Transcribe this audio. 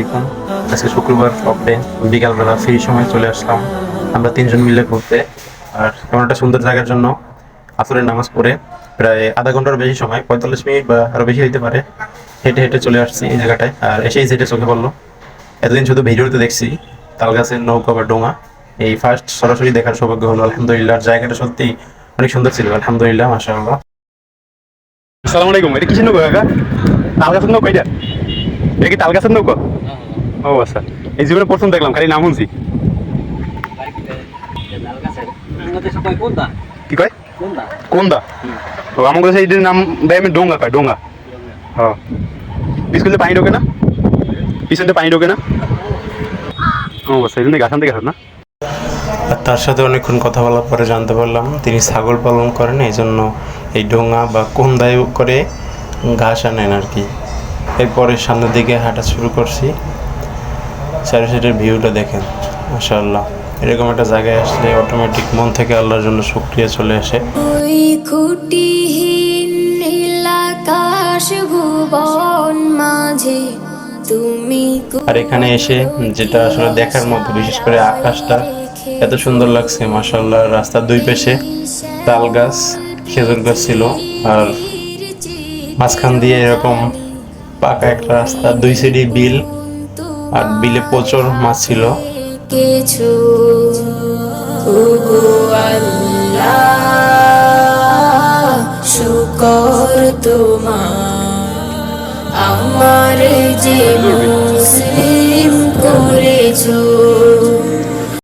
আলাইকুম আজকে শুক্রবার সপ্তাহে বিকালবেলা ফ্রি সময় চলে আসলাম। আমরা তিনজন মিলে ঘুরতে। আর এমন একটা সুন্দর জায়গার জন্য আসরের নামাজ পড়ে। প্রায় আধা ঘণ্টার বেশি সময়, পঁয়তাল্লিশ মিনিট বা আরও বেশি হইতে পারে। হেঁটে হেঁটে চলে আসছি এই জায়গাটায়। আর এসেই সেটে চোখে পড়ল। এতদিন শুধু ভিডিওতে দেখছি। তাল গাছের নৌকা বা ডোঙা। এই ফার্স্ট সরাসরি দেখার সৌভাগ্য হলো, আলহামদুলিল্লাহ। আর জায়গাটা সত্যি অনেক সুন্দর ছিল, আলহামদুলিল্লাহ, মাশাআল্লাহ। আসসালামু আলাইকুম, এটা কিসের নৌকা কাকা? তাল গাছের নৌকা এটা? এটা কি তাল গাছের নৌকা ও আচ্ছা। এই জীবনে প্রথম দেখলাম খালি নাম শুনছি। কি কয় কোন দা ও আমার কাছে এইটার নাম দেয় আমি ডোঙ্গা কয় ডোঙ্গা। হ্যাঁ স্কুলে পানি ঢোকে না? পিছনে পানি ঢোকে না? ও আচ্ছা এই জন্য গাছান থেকে না? আর তার সাথে অনেকক্ষণ কথা বলার পরে জানতে পারলাম তিনি ছাগল পালন করেন এই জন্য এই ডোঙা বা কোন দায় করে ঘাস আনেন আর কি। এরপরে সামনের দিকে হাঁটা শুরু করছি। চারি সাইডের ভিউটা দেখেন মাশাআল্লাহ। এরকম একটা জায়গায় আসলে অটোমেটিক মন থেকে আল্লাহর জন্য শুক্রিয়া চলে আসে। ওই খুঁটিহীন নীলাকাশ ভুবন মাঝে তুমি আর এখানে এসে যেটা আসলে দেখার মতো বিশেষ করে আকাশটা এত সুন্দর লাগছে মাশাআল্লাহ রাস্তার দুই পাশে তাল গাছ খেজুর গাছ ছিল। আর মাঝখান দিয়ে এরকম পাকা একটা রাস্তা, দুই সাইডে বিল আর বিলে প্রচুর মাছ ছিল। কিছু শুকর তোমার। আমার যে মুসলিম করেছ